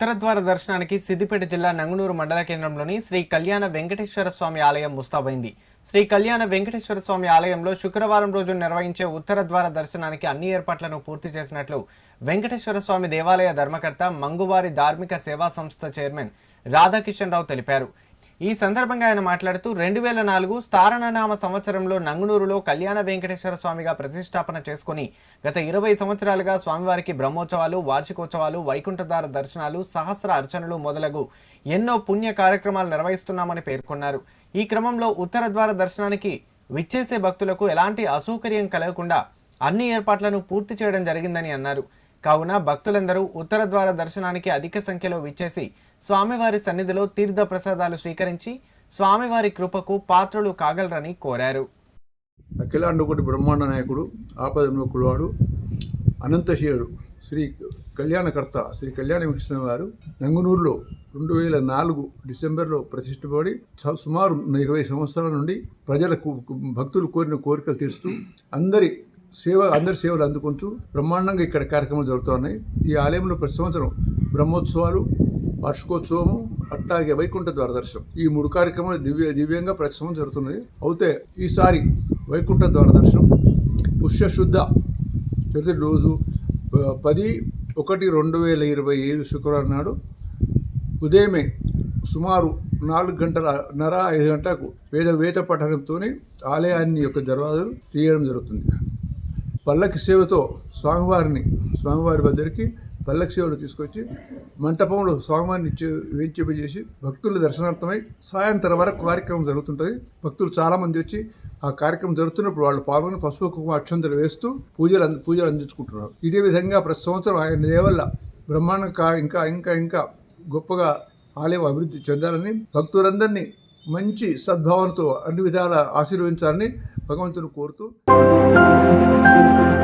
ఉత్తర ద్వార దర్శనానికి సిద్దిపేట జిల్లా నంగునూరు మండల కేంద్రంలోని శ్రీ కళ్యాణ వెంకటేశ్వర స్వామి ఆలయం ముస్తాబైంది. శ్రీ కళ్యాణ వెంకటేశ్వర స్వామి ఆలయంలో శుక్రవారం రోజు నిర్వహించే ఉత్తర ద్వార దర్శనానికి అన్ని ఏర్పాట్లను పూర్తి చేసినట్లు వెంకటేశ్వర స్వామి దేవాలయ ధర్మకర్త మంగువారి ధార్మిక సేవా సంస్థ చైర్మన్ రాధాకిషన్ రావు తెలిపారు. ఈ సందర్భంగా ఆయన మాట్లాడుతూ రెండు వేల నాలుగు స్థారణనామ సంవత్సరంలో నంగునూరులో కళ్యాణ వెంకటేశ్వర స్వామిగా ప్రతిష్టాపన చేసుకుని గత ఇరవై సంవత్సరాలుగా స్వామివారికి బ్రహ్మోత్సవాలు వార్షికోత్సవాలు వైకుంఠధార దర్శనాలు సహస్ర అర్చనలు మొదలగు ఎన్నో పుణ్య కార్యక్రమాలు నిర్వహిస్తున్నామని పేర్కొన్నారు. ఈ క్రమంలో ఉత్తర ద్వార దర్శనానికి విచ్చేసే భక్తులకు ఎలాంటి అసౌకర్యం కలగకుండా అన్ని ఏర్పాట్లను పూర్తి చేయడం జరిగిందని అన్నారు. కావున భక్తులందరూ ఉత్తర ద్వార దర్శనానికి అధిక సంఖ్యలో విచ్చేసి స్వామివారి సన్నిధిలో తీర్థ ప్రసాదాలు స్వీకరించి స్వామివారి కృపకు పాత్రులు కాగలరని కోరారు. అఖిలాండకోటి బ్రహ్మాండ నాయకుడు ఆపద కులవాడు అనంతశీయుడు శ్రీ కళ్యాణకర్త శ్రీ కళ్యాణ వెంకటేశ్వర వారు నంగునూరులో రెండు వేల నాలుగు డిసెంబర్లో ప్రతిష్టపడి స- సుమారు ఇరవై సంవత్సరాల నుండి ప్రజలకు భక్తులు కోరిన కోరికలు తీరుస్తూ అందరి సేవ అందరి సేవలు అందుకుంటూ బ్రహ్మాండంగా ఇక్కడ కార్యక్రమాలు జరుగుతున్నాయి. ఈ ఆలయంలో ప్రతి సంవత్సరం బ్రహ్మోత్సవాలు వార్షికోత్సవము అట్లాగే వైకుంఠ ద్వార దర్శనం ఈ మూడు కార్యక్రమాలు దివ్య దివ్యంగా ప్రతి సంవత్సరం జరుగుతున్నాయి. అయితే ఈసారి వైకుంఠ ద్వార దర్శనం పుష్యశుద్ధ చతుర్థి రోజు పది ఒకటి రెండు వేల ఇరవై ఐదు శుక్రవారం నాడు ఉదయమే సుమారు నాలుగు గంటల నర ఐదు గంటలకు వేద వేద పఠనంతో ఆలయాన్ని యొక్క దర్వాజలు తీయడం జరుగుతుంది. పల్లకి సేవతో స్వామివారిని స్వామివారి దగ్గరికి పల్లకి సేవలు తీసుకొచ్చి మంటపంలో స్వామివారిని ఇచ్చి వేయించేసి భక్తుల దర్శనార్థమై సాయంత్రం వరకు కార్యక్రమం జరుగుతుంటుంది. భక్తులు చాలామంది వచ్చి ఆ కార్యక్రమం జరుగుతున్నప్పుడు వాళ్ళు పాల్గొని పసుపు కుంకుమ అక్షంతలు వేస్తూ పూజలు అంది పూజలు అందించుకుంటున్నారు. ఇదే విధంగా ప్రతి సంవత్సరం ఆయన దేవల్ల బ్రహ్మాండంగా ఇంకా ఇంకా ఇంకా గొప్పగా ఆలయం అభివృద్ధి చెందాలని భక్తులందరినీ మంచి సద్భావనతో అన్ని విధాలా ఆశీర్వదించాలని భగవంతుని కోరుతూ Thank you.